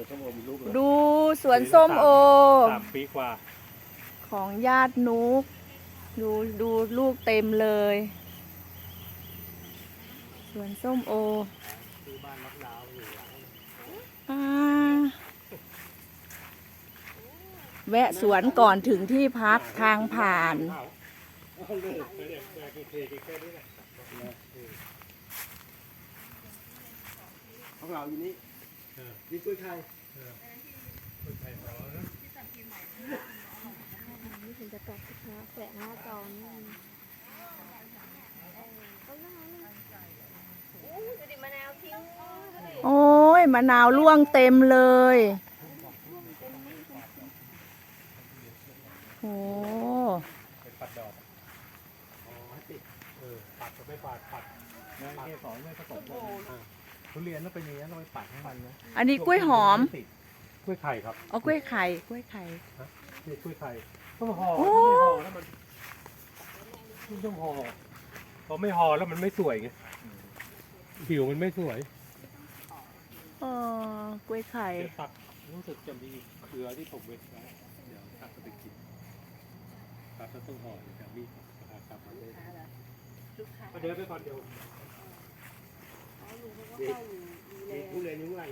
อส้มโอมีลูกเลยดูสวนส้มโอ สามปีกว่าของญาตินุก ดูดูลูกเต็มเลย สวนส้มโอซื้อบ้านรับดาวอยู่หลังอ่าแวะสวนก่อนถึงที่พักทางผ่าน เอาเลยไปเด็กแกกินเทกินแค่นี้แหละของเราอยู่นี่เออ นี่กล้วยไข่เออคนไทยเรานะนี่ถึงจะตกนะแสงหน้าจอนี่มันโอ้ยมะนาวร่วงเต็มเลยโอ้เป็นปัดดอกอ๋อติดเออปัดก็ไม่ปัดปัดปัดเกสรไม่ผสมกันอ่า ทุเรียนต้องเป็นอย่างนี้เราไปปัดให้มันนะอันนี้กล้วยหอมติดกล้วยไข่ครับเอากล้วยไข่กล้วยไข่ นี่กล้วยไข่ต้องห่อโอ้ถ้าไม่ห่อแล้วมันต้องห่อพอไม่ห่อแล้วมันไม่สวยไงผิวมันไม่สวยเออกล้วยไข่ เดี๋ยวตักรู้สึกจะมีเครือที่ผมเวทไว้เดี๋ยวตักไปกินตักแล้วต้องห่อเดี๋ยวมีกลับมาเลยเดี๋ยวไปก่อนเดี๋ยว นี่ทุเรียนอยู่ข้างใน